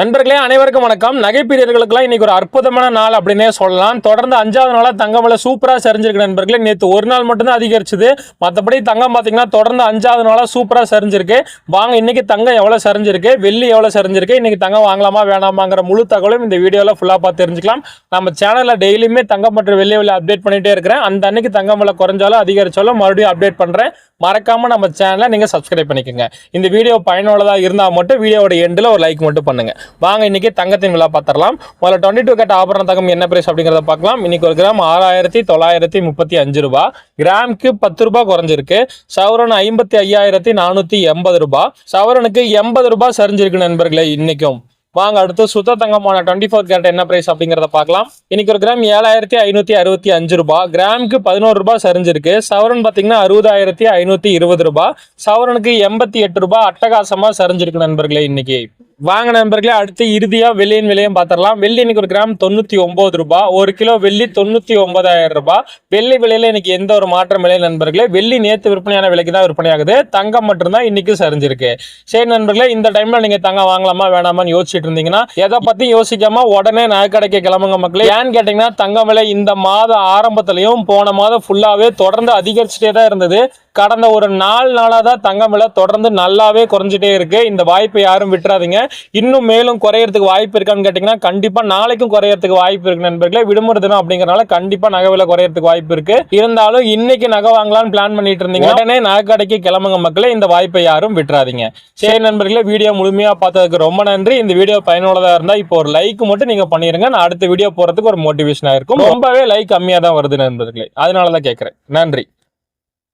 நண்பர்களே அனைவருக்கும் வணக்கம். நகைப்பிரியர்களுக்கெல்லாம் இன்னைக்கு ஒரு அற்புதமான நாள் அப்படின்னே சொல்லலாம். தொடர்ந்து அஞ்சாவது நாளாக தங்கம் விலை சூப்பராக சரிஞ்சிருக்கு நண்பர்களே. நேற்று ஒரு நாள் மட்டும்தான் அதிகரிச்சது. மற்றபடி தங்கம் பார்த்தீங்கன்னா தொடர்ந்து அஞ்சாவது நாளாக சூப்பராக சரிஞ்சிருக்கு. வாங்க இன்னைக்கு தங்கம் எவ்வளோ சரிஞ்சிருக்கு? வெள்ளி எவ்வளோ சரிஞ்சிருக்கு? இன்னைக்கு தங்கம் வாங்கலாமா வேணாமாங்கிற முழு தகவலும் இந்த வீடியோவில் ஃபுல்லாக பார்த்து தெரிஞ்சுக்கலாம். நம்ம சேனலில் டெய்லியுமே தங்கம் மற்றும் வெள்ளி விலை அப்டேட் பண்ணிகிட்டே இருக்கிறேன். அந்த அன்னைக்கு தங்கம் விலை குறைஞ்சாலும் அதிகரிச்சாலும் மறுபடியும் அப்டேட் பண்ணுறேன் மறக்காமல் நம்ம சேனலை நீங்கள் சப்ஸ்கிரைப் பண்ணிக்கோங்க. இந்த வீடியோ பயனுள்ளதாக இருந்தால் மட்டும் வீடியோட எண்டில் ஒரு லைக் மட்டும் பண்ணுங்கள் வாங்க இன்னைக்கு தங்கத்தின் விலை பார்த்துடலாம். முதல்ல டுவெண்ட்டி டூ கேட்ட ஆபரண தங்கம் என்ன பிரைஸ் அப்படிங்கிறத பார்க்கலாம். இன்னைக்கு ஒரு கிராம் ஆறாயிரத்தி தொள்ளாயிரத்தி முப்பத்தி அஞ்சு ரூபா. கிராமுக்கு பத்து ரூபாய் குறைஞ்சிருக்கு. சவரன் ஐம்பத்தி ஐயாயிரத்தி நானூற்றி எண்பது ரூபாய் சவரனுக்கு எண்பது ரூபாய் சரிஞ்சிருக்கு நண்பர்களே இன்னைக்கும். வாங்க அடுத்து சுத்த தங்கமான டுவெண்ட்டி ஃபோர் கேரட் என்ன பிரைஸ் அப்படிங்கிறத பார்க்கலாம். இன்னைக்கு ஒரு கிராம் ஏழாயிரத்தி ஐநூத்தி அறுபத்தி அஞ்சு ரூபாய் கிராமுக்கு பதினோரு ரூபாய் சரிஞ்சிருக்கு. சவரன் பார்த்தீங்கன்னா அறுபதாயிரத்தி ஐநூத்தி இருபது ரூபாய் சவரனுக்கு எண்பத்தி எட்டு ரூபாய் அட்டகாசமா சரிஞ்சிருக்கு நண்பர்களே இன்னைக்கு. வாங்க நண்பர்களே அடுத்து இறுதியாக வெள்ளியின் விலையும் பார்த்துடலாம். வெள்ளி இன்னைக்கு ஒரு கிராம் தொண்ணூற்றி ஒம்பது ரூபாய் ஒரு கிலோ வெள்ளி தொண்ணூற்றி ஒன்பதாயிரம் ரூபாய் வெள்ளி விலையில் இன்னைக்கு எந்த ஒரு மாற்றம் இல்லை நண்பர்களே. வெள்ளி நேற்று விற்பனையான விலைக்கு தான் விற்பனையாகுது. தங்கம் மட்டும்தான் இன்னைக்கு சரிஞ்சிருக்கு. சரி நண்பர்களே இந்த டைமில் நீங்கள் தங்கம் வாங்கலாமா வேணாமான்னு யோசிச்சுட்டு இருந்தீங்கன்னா எதை பற்றியும் யோசிக்காம உடனே நகைக்கடைக்கு கிளம்புங்க மக்களே. ஏன்னு கேட்டிங்கன்னா தங்கம் விலை இந்த மாத ஆரம்பத்துலேயும் போன மாதம் ஃபுல்லாகவே தொடர்ந்து அதிகரிச்சுட்டே தான் இருந்தது. கடந்த ஒரு நாலு நாளாக தான் தங்கம் விலை தொடர்ந்து நல்லாவே குறைஞ்சிட்டே இருக்கு. இந்த வாய்ப்பை யாரும் விட்டுறாதீங்க. இன்னும் மேலும் குறையறதுக்கு வாய்ப்பு இருக்கான்னு கேட்டிங்கன்னா கண்டிப்பாக நாளைக்கும் குறையறதுக்கு வாய்ப்பு இருக்கு நண்பர்களே. விடுமுறை தினம் அப்படிங்கிறனால கண்டிப்பாக நகை விலை குறையறதுக்கு வாய்ப்பு இருக்குது இருந்தாலும் இன்னைக்கு நகை வாங்கலாம்னு பிளான் பண்ணிட்டு இருந்தீங்க உடனே நகை கடைக்கு கிளம்புங்க மக்களே. இந்த வாய்ப்பை யாரும் விட்டுறாதீங்க. சரி நண்பர்களே வீடியோ முழுமையாக பார்த்ததுக்கு ரொம்ப நன்றி. இந்த வீடியோ பயனுள்ளதாக இருந்தால் இப்போ ஒரு லைக் மட்டும் நீங்கள் பண்ணிடுங்க நான் அடுத்த வீடியோ போகிறதுக்கு ஒரு மோட்டிவேஷனாக இருக்கும். ரொம்பவே லைக் கம்மியாக தான் வருது நண்பர்களே. அதனால தான் கேட்குறேன் நன்றி.